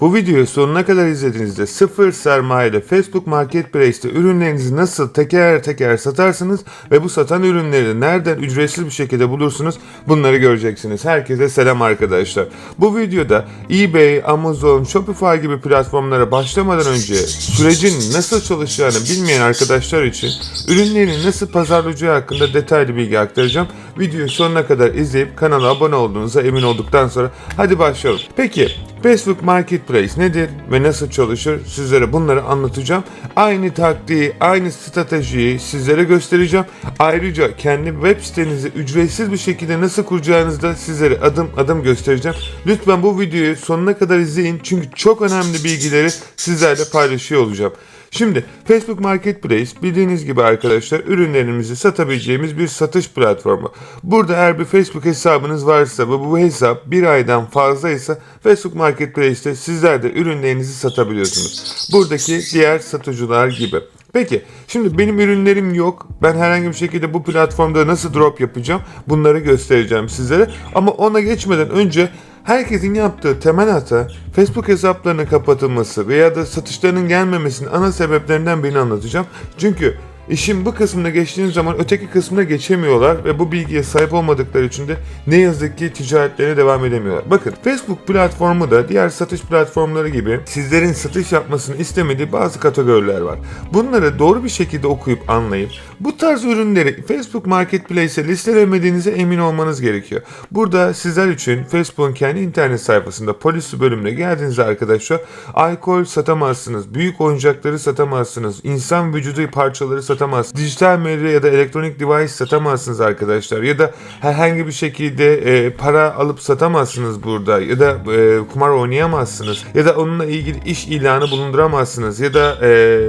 Bu videoyu sonuna kadar izlediğinizde sıfır sermayeyle Facebook Marketplace'te ürünlerinizi nasıl teker teker satarsınız ve bu satan ürünleri nereden ücretsiz bir şekilde bulursunuz bunları göreceksiniz. Herkese selam arkadaşlar. Bu videoda eBay, Amazon, Shopify gibi platformlara başlamadan önce sürecin nasıl çalışacağını bilmeyen arkadaşlar için ürünlerini nasıl pazarlayacağı hakkında detaylı bilgi aktaracağım. Videoyu sonuna kadar izleyip kanala abone olduğunuza emin olduktan sonra hadi başlayalım. Peki Facebook Marketplace nedir ve nasıl çalışır? Sizlere bunları anlatacağım. Aynı taktiği, aynı stratejiyi sizlere göstereceğim. Ayrıca kendi web sitenizi ücretsiz bir şekilde nasıl kuracağınızı da sizlere adım adım göstereceğim. Lütfen bu videoyu sonuna kadar izleyin çünkü çok önemli bilgileri sizlerle paylaşıyor olacağım. Şimdi Facebook Marketplace bildiğiniz gibi arkadaşlar ürünlerimizi satabileceğimiz bir satış platformu. Burada eğer bir Facebook hesabınız varsa ve bu hesap bir aydan fazlaysa Facebook Marketplace'te sizler de ürünlerinizi satabiliyorsunuz. Buradaki diğer satıcılar gibi. Peki şimdi benim ürünlerim yok. Ben herhangi bir şekilde bu platformda nasıl drop yapacağım bunları göstereceğim sizlere. Ama ona geçmeden önce Herkesin yaptığı temel hata Facebook hesaplarının kapatılması veya da satışlarının gelmemesinin ana sebeplerinden birini anlatacağım. Çünkü işin bu kısmına geçtiğiniz zaman öteki kısmına geçemiyorlar ve bu bilgiye sahip olmadıkları için de ne yazık ki ticaretlerine devam edemiyorlar. Bakın Facebook platformu da diğer satış platformları gibi sizlerin satış yapmasını istemediği bazı kategoriler var. Bunları doğru bir şekilde okuyup anlayıp bu tarz ürünleri Facebook Marketplace'e listelemediğinize emin olmanız gerekiyor. Burada sizler için Facebook'un kendi internet sayfasında polisi bölümüne geldiğinizde arkadaşlar alkol satamazsınız, büyük oyuncakları satamazsınız, insan vücudu parçaları satamazsınız, dijital medya ya da elektronik device satamazsınız arkadaşlar. Ya da herhangi bir şekilde e, para alıp satamazsınız burada ya da e, kumar oynayamazsınız ya da onunla ilgili iş ilanı bulunduramazsınız ya da e,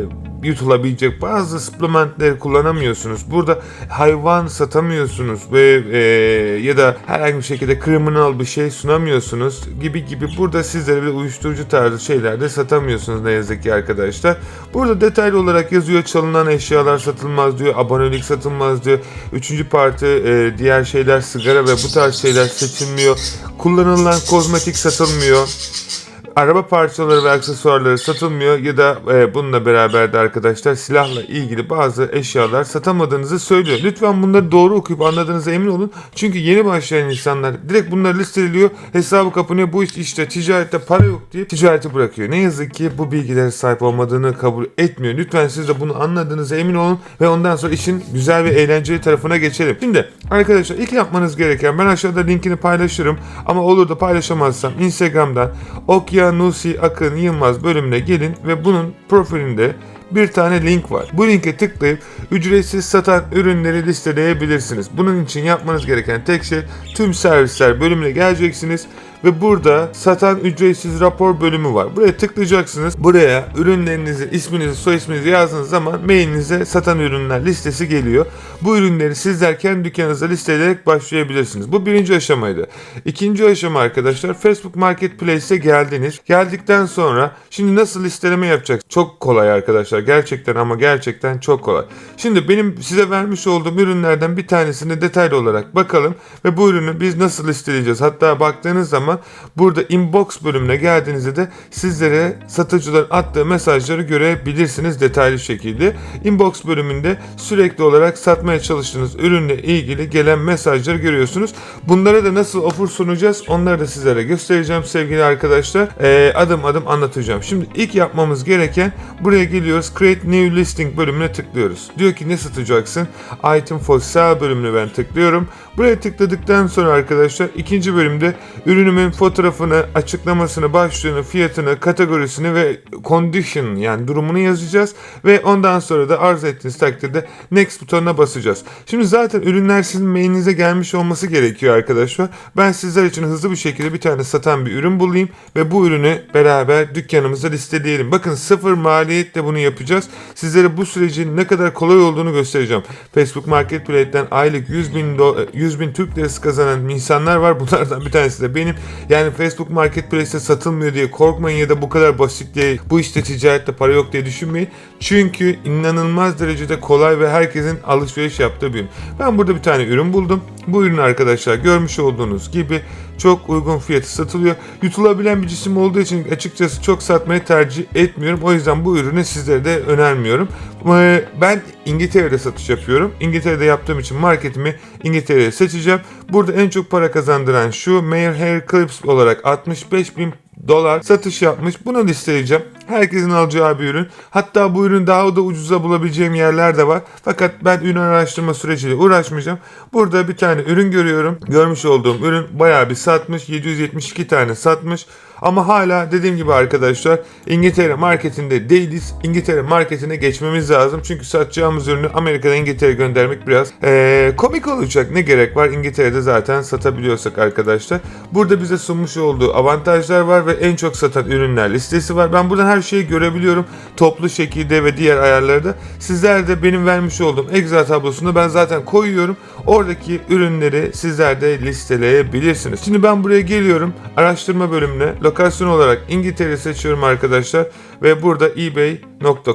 yutulabilecek bazı supplementleri kullanamıyorsunuz. Burada hayvan satamıyorsunuz ve e, ya da herhangi bir şekilde kriminal bir şey sunamıyorsunuz gibi gibi burada sizlere bir uyuşturucu tarzı şeyler de satamıyorsunuz ne yazık ki arkadaşlar. Burada detaylı olarak yazıyor çalınan eşyalar satılmaz diyor, abonelik satılmaz diyor. Üçüncü parti e, diğer şeyler sigara ve bu tarz şeyler seçilmiyor. Kullanılan kozmetik satılmıyor araba parçaları ve aksesuarları satılmıyor ya da e, bununla beraber de arkadaşlar silahla ilgili bazı eşyalar satamadığınızı söylüyor. Lütfen bunları doğru okuyup anladığınıza emin olun. Çünkü yeni başlayan insanlar direkt bunları listeliyor, hesabı kapanıyor. Bu iş işte ticarette para yok diye ticareti bırakıyor. Ne yazık ki bu bilgilere sahip olmadığını kabul etmiyor. Lütfen siz de bunu anladığınıza emin olun ve ondan sonra işin güzel ve eğlenceli tarafına geçelim. Şimdi arkadaşlar ilk yapmanız gereken ben aşağıda linkini paylaşırım ama olur da paylaşamazsam Instagram'dan Okya Nusi Akın Yılmaz bölümüne gelin ve bunun profilinde bir tane link var. Bu linke tıklayıp ücretsiz satan ürünleri listeleyebilirsiniz. Bunun için yapmanız gereken tek şey tüm servisler bölümüne geleceksiniz ve burada satan ücretsiz rapor bölümü var. Buraya tıklayacaksınız. Buraya ürünlerinizi, isminizi, soy isminizi yazdığınız zaman mailinize satan ürünler listesi geliyor. Bu ürünleri sizler kendi dükkanınızda listeleyerek başlayabilirsiniz. Bu birinci aşamaydı. İkinci aşama arkadaşlar Facebook Marketplace'e geldiniz. Geldikten sonra şimdi nasıl listeleme yapacak? Çok kolay arkadaşlar. Gerçekten ama gerçekten çok kolay. Şimdi benim size vermiş olduğum ürünlerden bir tanesini detaylı olarak bakalım ve bu ürünü biz nasıl listeleyeceğiz? Hatta baktığınız zaman burada inbox bölümüne geldiğinizde de sizlere satıcıların attığı mesajları görebilirsiniz detaylı şekilde. Inbox bölümünde sürekli olarak satmaya çalıştığınız ürünle ilgili gelen mesajları görüyorsunuz. Bunlara da nasıl offer sunacağız onları da sizlere göstereceğim sevgili arkadaşlar. Ee, adım adım anlatacağım. Şimdi ilk yapmamız gereken buraya geliyoruz. Create New Listing bölümüne tıklıyoruz. Diyor ki ne satacaksın? Item for Sale bölümüne ben tıklıyorum. Buraya tıkladıktan sonra arkadaşlar ikinci bölümde ürünümün fotoğrafını, açıklamasını, başlığını, fiyatını, kategorisini ve condition yani durumunu yazacağız ve ondan sonra da arzu ettiğiniz takdirde next butonuna basacağız. Şimdi zaten ürünler sizin mailinize gelmiş olması gerekiyor arkadaşlar. Ben sizler için hızlı bir şekilde bir tane satan bir ürün bulayım ve bu ürünü beraber dükkanımızda listeleyelim. Bakın sıfır maliyetle bunu yapacağız. Sizlere bu sürecin ne kadar kolay olduğunu göstereceğim. Facebook Marketplace'ten aylık 100 bin, do- 100 bin Türk lirası kazanan insanlar var. Bunlardan bir tanesi de benim. Yani Facebook Marketplace'te satılmıyor diye korkmayın ya da bu kadar basit diye bu işte ticarette para yok diye düşünmeyin. Çünkü inanılmaz derecede kolay ve herkesin alışveriş yaptığı bir ürün. Ben burada bir tane ürün buldum. Bu ürün arkadaşlar görmüş olduğunuz gibi çok uygun fiyatı satılıyor. Yutulabilen bir cisim olduğu için açıkçası çok satmayı tercih etmiyorum. O yüzden bu ürünü sizlere de önermiyorum. Ee, Ben İngiltere'de satış yapıyorum. İngiltere'de yaptığım için marketimi İngiltere'ye seçeceğim. Burada en çok para kazandıran şu Mayer Hair Clips olarak 65 bin dolar satış yapmış. Bunu listeleyeceğim. Herkesin alacağı bir ürün. Hatta bu ürün daha da ucuza bulabileceğim yerler de var. Fakat ben ürün araştırma süreciyle uğraşmayacağım. Burada bir tane ürün görüyorum. Görmüş olduğum ürün bayağı bir satmış. 772 tane satmış. Ama hala dediğim gibi arkadaşlar İngiltere marketinde değiliz. İngiltere marketine geçmemiz lazım. Çünkü satacağımız ürünü Amerika'dan İngiltere'ye göndermek biraz eee, komik olacak. Ne gerek var? İngiltere'de zaten satabiliyorsak arkadaşlar. Burada bize sunmuş olduğu avantajlar var ve en çok satan ürünler listesi var. Ben buradan her şeyi görebiliyorum. Toplu şekilde ve diğer ayarlarda. Sizler de benim vermiş olduğum Excel tablosunu ben zaten koyuyorum. Oradaki ürünleri sizler de listeleyebilirsiniz. Şimdi ben buraya geliyorum. Araştırma bölümüne lokasyon olarak İngiltere seçiyorum arkadaşlar. Ve burada ebay.co.uk'den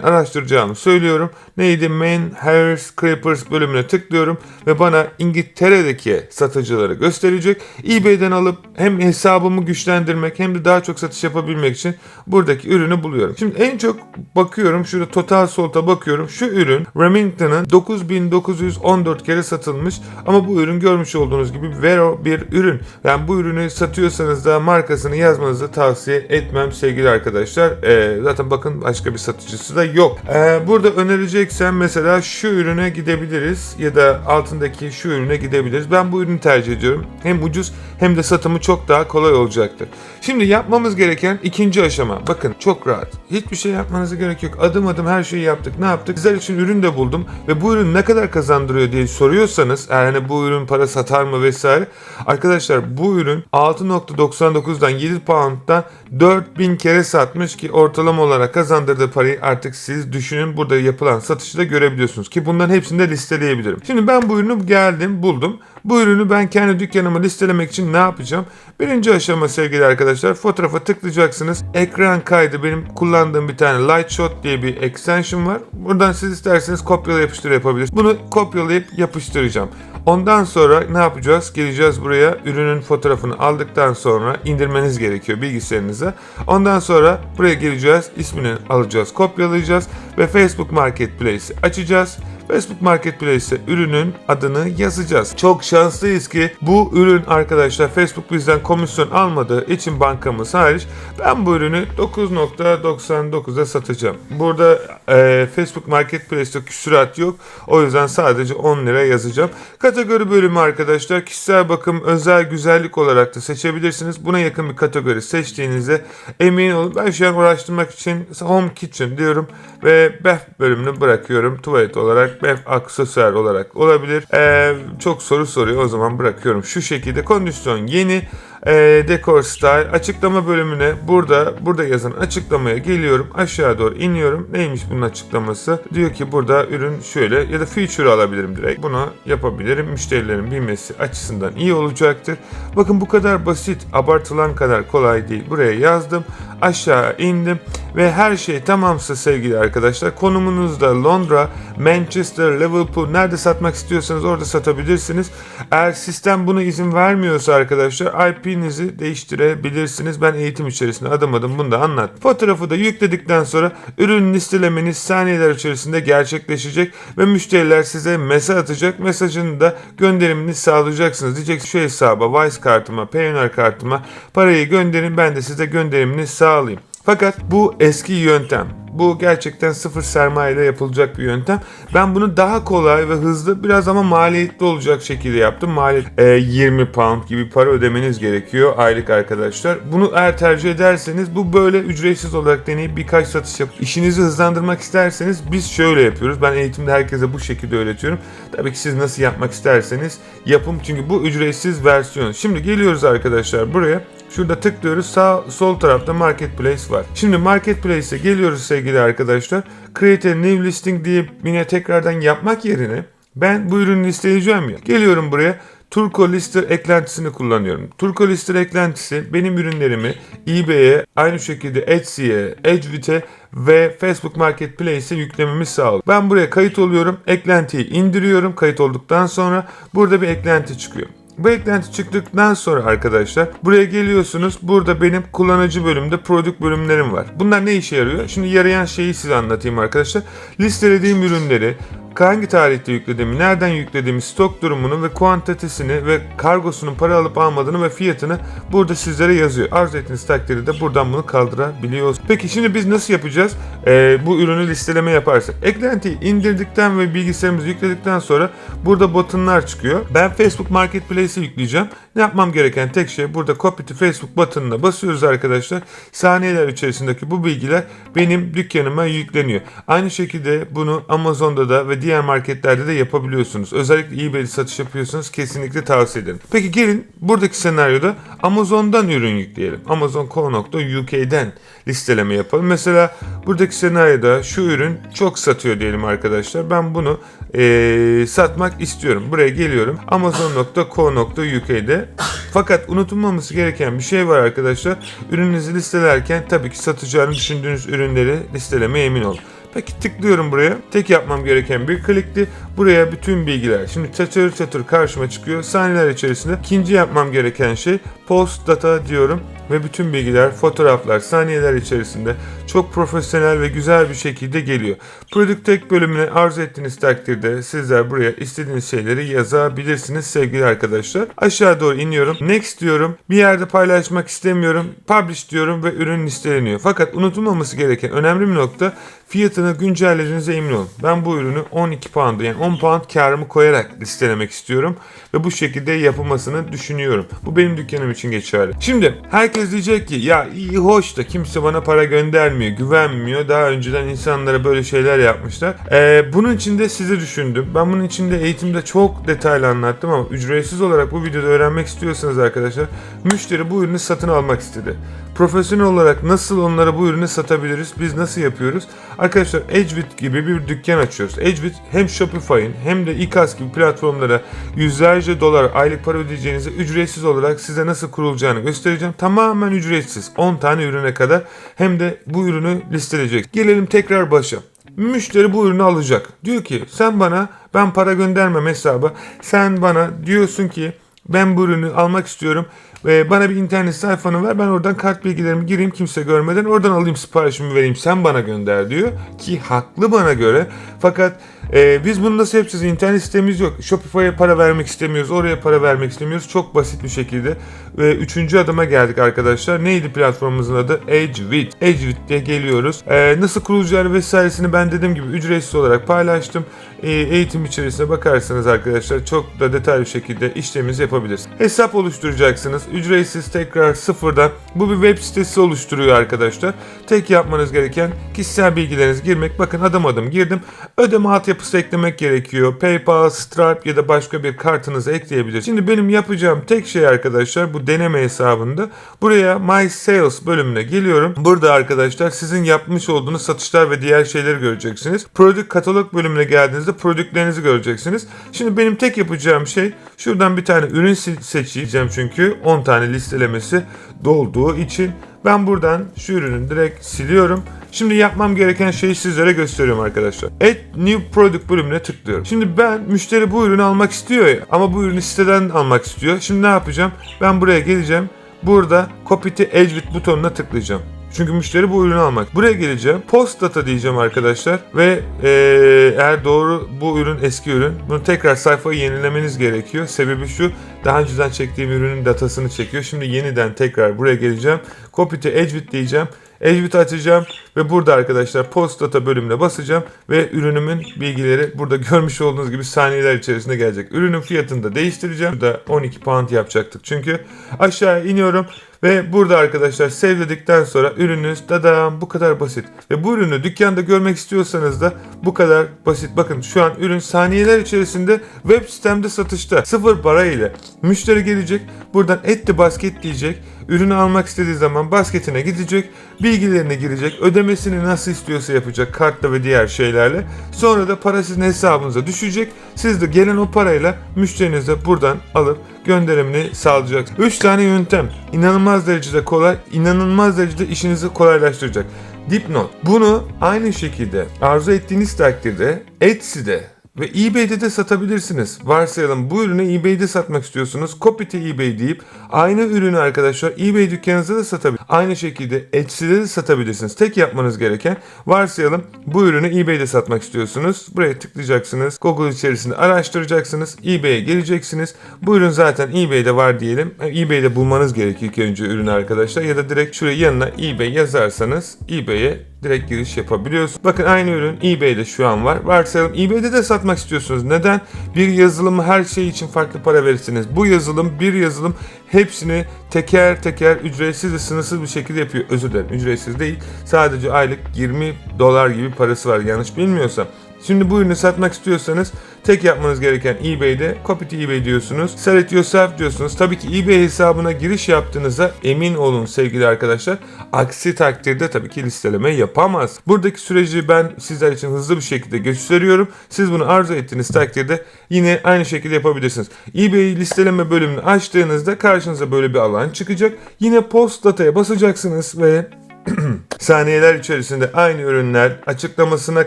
araştıracağımı söylüyorum. Neydi? Main Hairs Clippers bölümüne tıklıyorum. Ve bana İngiltere'deki satıcıları gösterecek. eBay'den alıp hem hesabımı güçlendirmek hem de daha çok satış yapabilmek için buradaki ürünü buluyorum. Şimdi en çok bakıyorum. Şurada Total Salt'a bakıyorum. Şu ürün Remington'ın 9914 kere satılmış. Ama bu ürün görmüş olduğunuz gibi Vero bir ürün. Yani bu ürünü satıyorsanız da markasını yazmanızı tavsiye etmem sevgili arkadaşlar. Ee, zaten bakın başka bir satıcısı da yok. Ee, burada önereceksen mesela şu ürüne gidebiliriz ya da altındaki şu ürüne gidebiliriz. Ben bu ürünü tercih ediyorum. Hem ucuz hem de satımı çok daha kolay olacaktır. Şimdi yapmamız gereken ikinci aşama. Bakın çok rahat. Hiçbir şey yapmanıza gerek yok. Adım adım her şeyi yaptık. Ne yaptık? Sizler için ürün de buldum ve bu ürün ne kadar kazandırıyor diye soruyorsanız eğer hani bu ürün para satar mı vesaire. Arkadaşlar bu ürün 6.99'dan 7 pound'dan 4000 kere satmış ki ortalama olarak kazandırdığı parayı artık siz düşünün. Burada yapılan satışı da görebiliyorsunuz ki bunların hepsini de listeleyebilirim. Şimdi ben bu ürünü geldim buldum. Bu ürünü ben kendi dükkanıma listelemek için ne yapacağım? Birinci aşama sevgili arkadaşlar fotoğrafa tıklayacaksınız. Ekran kaydı benim kullandığım bir tane Lightshot diye bir extension var. Buradan siz isterseniz kopyala yapıştır yapabilirsiniz. Bunu kopyalayıp yapıştıracağım. Ondan sonra ne yapacağız? Geleceğiz buraya. Ürünün fotoğrafını aldıktan sonra indirmeniz gerekiyor bilgisayarınıza. Ondan sonra buraya geleceğiz. ismini alacağız, kopyalayacağız ve Facebook Marketplace'i açacağız. Facebook Marketplace'e ürünün adını yazacağız. Çok şanslıyız ki bu ürün arkadaşlar Facebook bizden komisyon almadığı için bankamız hariç ben bu ürünü 9.99'a satacağım. Burada e, Facebook Marketplace'te küsurat yok. O yüzden sadece 10 lira yazacağım. Kategori bölümü arkadaşlar kişisel bakım özel güzellik olarak da seçebilirsiniz. Buna yakın bir kategori seçtiğinizde emin olun. Ben şu an uğraştırmak için Home Kitchen diyorum ve Bath bölümünü bırakıyorum. Tuvalet olarak, Bath aksesuar olarak olabilir. Ee, çok soru soruyor o zaman bırakıyorum. Şu şekilde kondisyon yeni e, dekor style açıklama bölümüne burada burada yazan açıklamaya geliyorum. Aşağı doğru iniyorum. Neymiş bunun açıklaması? Diyor ki burada ürün şöyle ya da feature alabilirim direkt. Bunu yapabilirim. Müşterilerin bilmesi açısından iyi olacaktır. Bakın bu kadar basit abartılan kadar kolay değil. Buraya yazdım. Aşağı indim ve her şey tamamsa sevgili arkadaşlar konumunuzda Londra, Manchester, Liverpool nerede satmak istiyorsanız orada satabilirsiniz. Eğer sistem buna izin vermiyorsa arkadaşlar IP'nizi değiştirebilirsiniz. Ben eğitim içerisinde adım adım bunu da anlattım. Fotoğrafı da yükledikten sonra ürün listelemeniz saniyeler içerisinde gerçekleşecek ve müşteriler size mesaj atacak. Mesajını da gönderimini sağlayacaksınız. Diyeceksiniz şu hesaba, Wise kartıma, Payoneer kartıma parayı gönderin ben de size gönderimini sağlayayım. Fakat bu eski yöntem. Bu gerçekten sıfır sermaye ile yapılacak bir yöntem. Ben bunu daha kolay ve hızlı biraz ama maliyetli olacak şekilde yaptım. Maliyet e, 20 pound gibi para ödemeniz gerekiyor aylık arkadaşlar. Bunu eğer tercih ederseniz bu böyle ücretsiz olarak deneyip birkaç satış yapıp işinizi hızlandırmak isterseniz biz şöyle yapıyoruz. Ben eğitimde herkese bu şekilde öğretiyorum. Tabii ki siz nasıl yapmak isterseniz yapın. Çünkü bu ücretsiz versiyon. Şimdi geliyoruz arkadaşlar buraya. Şurada tıklıyoruz. Sağ sol tarafta Marketplace var. Şimdi Marketplace'e geliyoruz sevgili arkadaşlar. Create a new listing diye yine tekrardan yapmak yerine ben bu ürünü listeyeceğim ya. Geliyorum buraya. Turco Lister eklentisini kullanıyorum. Turco Lister eklentisi benim ürünlerimi eBay'e, aynı şekilde Etsy'ye, Edgewit'e ve Facebook Marketplace'e yüklememi sağlıyor. Ben buraya kayıt oluyorum. Eklentiyi indiriyorum. Kayıt olduktan sonra burada bir eklenti çıkıyor. Bu eklenti çıktıktan sonra arkadaşlar buraya geliyorsunuz. Burada benim kullanıcı bölümde product bölümlerim var. Bunlar ne işe yarıyor? Şimdi yarayan şeyi size anlatayım arkadaşlar. Listelediğim ürünleri hangi tarihte yüklediğimi, nereden yüklediğimi, stok durumunu ve kuantitesini ve kargosunun para alıp almadığını ve fiyatını burada sizlere yazıyor. Arzu ettiğiniz takdirde buradan bunu kaldırabiliyoruz. Peki şimdi biz nasıl yapacağız? Ee, bu ürünü listeleme yaparsak. Eklentiyi indirdikten ve bilgisayarımızı yükledikten sonra burada butonlar çıkıyor. Ben Facebook Marketplace'e yükleyeceğim. Ne yapmam gereken tek şey burada copy to Facebook butonuna basıyoruz arkadaşlar. Saniyeler içerisindeki bu bilgiler benim dükkanıma yükleniyor. Aynı şekilde bunu Amazon'da da ve diğer marketlerde de yapabiliyorsunuz. Özellikle eBay'de satış yapıyorsanız kesinlikle tavsiye ederim. Peki gelin buradaki senaryoda Amazon'dan ürün yükleyelim. Amazon.co.uk'den listeleme yapalım. Mesela buradaki senaryoda şu ürün çok satıyor diyelim arkadaşlar. Ben bunu eee, satmak istiyorum. Buraya geliyorum. Amazon.co.uk'de fakat unutulmaması gereken bir şey var arkadaşlar. Ürününüzü listelerken tabii ki satacağını düşündüğünüz ürünleri listelemeye emin olun. Peki tıklıyorum buraya. Tek yapmam gereken bir klikti. Buraya bütün bilgiler. Şimdi çatır çatır karşıma çıkıyor. Saniyeler içerisinde ikinci yapmam gereken şey post data diyorum ve bütün bilgiler, fotoğraflar saniyeler içerisinde çok profesyonel ve güzel bir şekilde geliyor. Product Tag bölümüne arzu ettiğiniz takdirde sizler buraya istediğiniz şeyleri yazabilirsiniz sevgili arkadaşlar. Aşağı doğru iniyorum. Next diyorum. Bir yerde paylaşmak istemiyorum. Publish diyorum ve ürün listeleniyor. Fakat unutulmaması gereken önemli bir nokta fiyatını güncellediğinize emin olun. Ben bu ürünü 12 pound yani 10 pound karımı koyarak listelemek istiyorum ve bu şekilde yapılmasını düşünüyorum. Bu benim dükkanım için geçerli. Şimdi herkes diyecek ki ya iyi hoş da kimse bana para göndermiyor, güvenmiyor. Daha önceden insanlara böyle şeyler yapmışlar. Ee, bunun için de sizi düşündüm. Ben bunun için de eğitimde çok detaylı anlattım ama ücretsiz olarak bu videoda öğrenmek istiyorsanız arkadaşlar müşteri bu ürünü satın almak istedi. Profesyonel olarak nasıl onlara bu ürünü satabiliriz? Biz nasıl yapıyoruz? Arkadaşlar Edgebit gibi bir dükkan açıyoruz. Edgebit hem Shopify'in hem de iKas gibi platformlara yüzlerce dolar aylık para ödeyeceğinizi ücretsiz olarak size nasıl kurulacağını göstereceğim. Tamamen ücretsiz. 10 tane ürüne kadar hem de bu ürünü listeleyecek. Gelelim tekrar başa. Müşteri bu ürünü alacak. Diyor ki sen bana ben para göndermem hesaba. Sen bana diyorsun ki ben bu ürünü almak istiyorum ve bana bir internet sayfanı ver ben oradan kart bilgilerimi gireyim kimse görmeden. Oradan alayım siparişimi vereyim sen bana gönder diyor. Ki haklı bana göre. Fakat e, biz bunu nasıl yapacağız? İnternet sitemiz yok. Shopify'a para vermek istemiyoruz oraya para vermek istemiyoruz. Çok basit bir şekilde. Ve üçüncü adıma geldik arkadaşlar. Neydi platformumuzun adı? Edgewit. Edgewit'te geliyoruz. E, nasıl kurulacağı vesairesini ben dediğim gibi ücretsiz olarak paylaştım. E, eğitim içerisine bakarsanız arkadaşlar çok da detaylı şekilde işlemimizi yapabiliriz hesap oluşturacaksınız ücretsiz tekrar sıfırdan bu bir web sitesi oluşturuyor arkadaşlar. Tek yapmanız gereken kişisel bilgilerinizi girmek. Bakın adım adım girdim. Ödeme altyapısı eklemek gerekiyor. PayPal, Stripe ya da başka bir kartınızı ekleyebilirsiniz. Şimdi benim yapacağım tek şey arkadaşlar bu deneme hesabında buraya My Sales bölümüne geliyorum. Burada arkadaşlar sizin yapmış olduğunuz satışlar ve diğer şeyleri göreceksiniz. Product katalog bölümüne geldiğinizde produktlerinizi göreceksiniz. Şimdi benim tek yapacağım şey şuradan bir tane ürün se- seçeceğim çünkü 10 tane listelemesi dolduğu için ben buradan şu ürünü direkt siliyorum. Şimdi yapmam gereken şeyi sizlere gösteriyorum arkadaşlar. Add New Product bölümüne tıklıyorum. Şimdi ben müşteri bu ürünü almak istiyor ya ama bu ürünü siteden almak istiyor. Şimdi ne yapacağım? Ben buraya geleceğim. Burada Copy to Edgewit butonuna tıklayacağım. Çünkü müşteri bu ürünü almak. Buraya geleceğim. Post data diyeceğim arkadaşlar. Ve eee, eğer doğru bu ürün eski ürün. Bunu tekrar sayfayı yenilemeniz gerekiyor. Sebebi şu. Daha önceden çektiğim ürünün datasını çekiyor. Şimdi yeniden tekrar buraya geleceğim. Copy to Edgewit diyeceğim. Edgewit açacağım ve burada arkadaşlar post data bölümüne basacağım ve ürünümün bilgileri burada görmüş olduğunuz gibi saniyeler içerisinde gelecek. Ürünün fiyatını da değiştireceğim. Burada 12 pound yapacaktık çünkü. Aşağı iniyorum ve burada arkadaşlar save dedikten sonra ürününüz dadam bu kadar basit. Ve bu ürünü dükkanda görmek istiyorsanız da bu kadar basit. Bakın şu an ürün saniyeler içerisinde web sitemde satışta. Sıfır para ile müşteri gelecek. Buradan etti basket diyecek. Ürünü almak istediği zaman basketine gidecek. Bilgilerini girecek. Ödemesini nasıl istiyorsa yapacak kartla ve diğer şeylerle. Sonra da para sizin hesabınıza düşecek. Siz de gelen o parayla müşterinize buradan alıp gönderimini sağlayacaksınız. 3 tane yöntem. İnanılmaz derecede kolay, inanılmaz derecede işinizi kolaylaştıracak. Dipnot. Bunu aynı şekilde arzu ettiğiniz takdirde Etsy'de Ve eBay'de de satabilirsiniz. Varsayalım bu ürünü eBay'de satmak istiyorsunuz. Copy to eBay deyip aynı ürünü arkadaşlar eBay dükkanınızda da satabilir. Aynı şekilde Etsy'de de satabilirsiniz. Tek yapmanız gereken varsayalım bu ürünü eBay'de satmak istiyorsunuz. Buraya tıklayacaksınız. Google içerisinde araştıracaksınız. eBay'e geleceksiniz. Bu ürün zaten eBay'de var diyelim. EBay'de bulmanız gerekiyor ilk önce ürünü arkadaşlar. Ya da direkt şuraya yanına eBay yazarsanız eBay'e direkt giriş yapabiliyorsunuz. Bakın aynı ürün eBay'de şu an var. Varsayalım eBay'de de satmak istiyorsunuz. Neden? Bir yazılımı her şey için farklı para verirsiniz. Bu yazılım bir yazılım hepsini teker teker ücretsiz ve sınırsız bir şekilde yapıyor. Özür dilerim ücretsiz değil. Sadece aylık 20 dolar gibi parası var yanlış bilmiyorsam. Şimdi bu ürünü satmak istiyorsanız tek yapmanız gereken eBay'de copy to eBay diyorsunuz. Sell it yourself diyorsunuz. Tabii ki eBay hesabına giriş yaptığınızda emin olun sevgili arkadaşlar. Aksi takdirde tabii ki listeleme yapamaz. Buradaki süreci ben sizler için hızlı bir şekilde gösteriyorum. Siz bunu arzu ettiğiniz takdirde yine aynı şekilde yapabilirsiniz. eBay listeleme bölümünü açtığınızda karşınıza böyle bir alan çıkacak. Yine post dataya basacaksınız ve saniyeler içerisinde aynı ürünler açıklamasına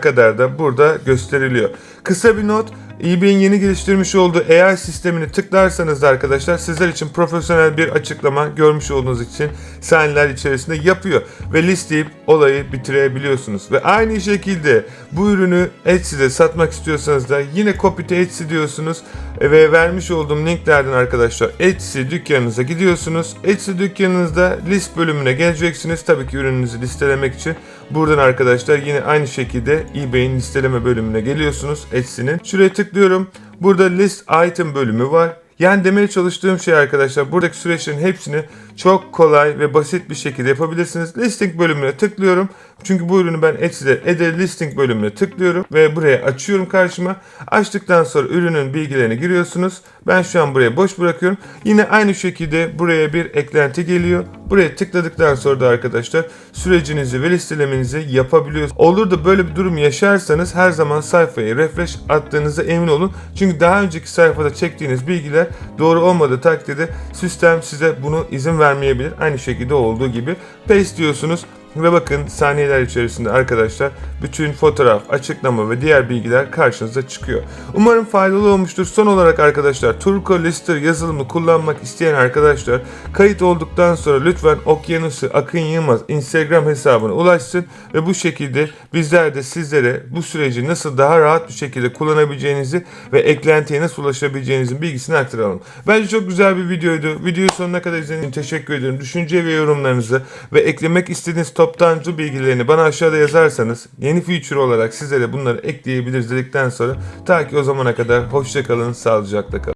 kadar da burada gösteriliyor. Kısa bir not. eBay'in yeni geliştirmiş olduğu AI sistemini tıklarsanız da arkadaşlar sizler için profesyonel bir açıklama görmüş olduğunuz için saniyeler içerisinde yapıyor ve listeleyip olayı bitirebiliyorsunuz. Ve aynı şekilde bu ürünü Etsy'de satmak istiyorsanız da yine copy to Etsy diyorsunuz ve vermiş olduğum linklerden arkadaşlar Etsy dükkanınıza gidiyorsunuz. Etsy dükkanınızda list bölümüne geleceksiniz. Tabii ki ürününüzü listelemek için. Buradan arkadaşlar yine aynı şekilde eBay'in listeleme bölümüne geliyorsunuz Etsy'nin. Şuraya tıklıyorum. Burada list item bölümü var. Yani demeye çalıştığım şey arkadaşlar buradaki süreçlerin hepsini çok kolay ve basit bir şekilde yapabilirsiniz. Listing bölümüne tıklıyorum. Çünkü bu ürünü ben Etsy'de Ede Listing bölümüne tıklıyorum ve buraya açıyorum karşıma. Açtıktan sonra ürünün bilgilerini giriyorsunuz. Ben şu an buraya boş bırakıyorum. Yine aynı şekilde buraya bir eklenti geliyor. Buraya tıkladıktan sonra da arkadaşlar sürecinizi ve listelemenizi yapabiliyorsunuz. Olur da böyle bir durum yaşarsanız her zaman sayfayı refresh attığınıza emin olun. Çünkü daha önceki sayfada çektiğiniz bilgiler doğru olmadığı takdirde sistem size bunu izin vermeyebilir. Aynı şekilde olduğu gibi paste diyorsunuz. Ve bakın saniyeler içerisinde arkadaşlar bütün fotoğraf, açıklama ve diğer bilgiler karşınıza çıkıyor. Umarım faydalı olmuştur. Son olarak arkadaşlar Turco Lister yazılımı kullanmak isteyen arkadaşlar kayıt olduktan sonra lütfen Okyanusu Akın Yılmaz Instagram hesabına ulaşsın ve bu şekilde bizler de sizlere bu süreci nasıl daha rahat bir şekilde kullanabileceğinizi ve eklentiye nasıl ulaşabileceğinizin bilgisini aktaralım. Bence çok güzel bir videoydu. Videoyu sonuna kadar izlediğiniz için teşekkür ederim. Düşünce ve yorumlarınızı ve eklemek istediğiniz toptancı bilgilerini bana aşağıda yazarsanız yeni feature olarak sizlere bunları ekleyebiliriz dedikten sonra ta ki o zamana kadar hoşçakalın, sağlıcakla kalın.